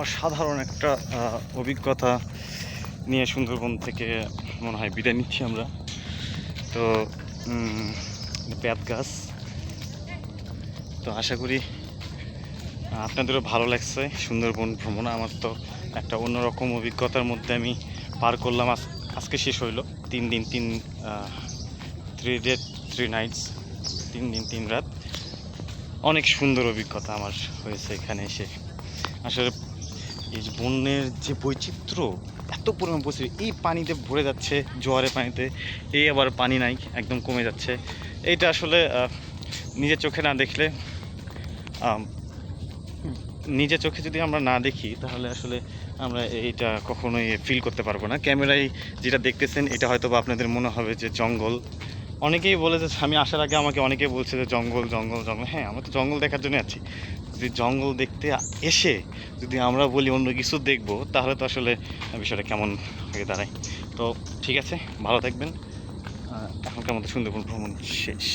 অসাধারণ একটা অভিজ্ঞতা নিয়ে সুন্দরবন থেকে মনে হয় বিদায় নিচ্ছি আমরা। তো পেঁয়াজ গাছ। তো আশা করি আপনাদেরও ভালো লাগছে সুন্দরবন ভ্রমণ। আমার তো একটা অন্যরকম অভিজ্ঞতার মধ্যে আমি পার করলাম। আজ, আজকে শেষ হইল। তিন দিন, তিন থ্রি ডে থ্রি নাইটস তিন দিন, তিন রাত। অনেক সুন্দর অভিজ্ঞতা আমার হয়েছে এখানে এসে। আসলে এই বন্যের যে বৈচিত্র্য, এত পরিমাণ বৈচিত্র্য এই পানিতে ভরে যাচ্ছে জোয়ারের পানিতে, এই আবার পানি নাই, একদম কমে যাচ্ছে। এইটা আসলে নিজের চোখে না দেখলে নিজের চোখে যদি আমরা না দেখি, তাহলে আসলে আমরা এইটা কখনোই ফিল করতে পারব না। ক্যামেরায় যেটা দেখতেছেন, এটা হয়তো বা আপনাদের মনে হবে যে জঙ্গল। অনেকেই বলে যে আমি আসার আগে আমাকে অনেকেই বলছে যে, জঙ্গল জঙ্গল জঙ্গল। হ্যাঁ আমরা তো জঙ্গল দেখার জন্য আছি। যদি জঙ্গল দেখতে এসে যদি আমরা বলি অন্য কিছু দেখব, তাহলে তো আসলে বিষয়টা কেমন হয়ে দাঁড়ায়। তো ঠিক আছে, ভালো থাকবেন। এখনকার মতো সুন্দরবন ভ্রমণ শেষ।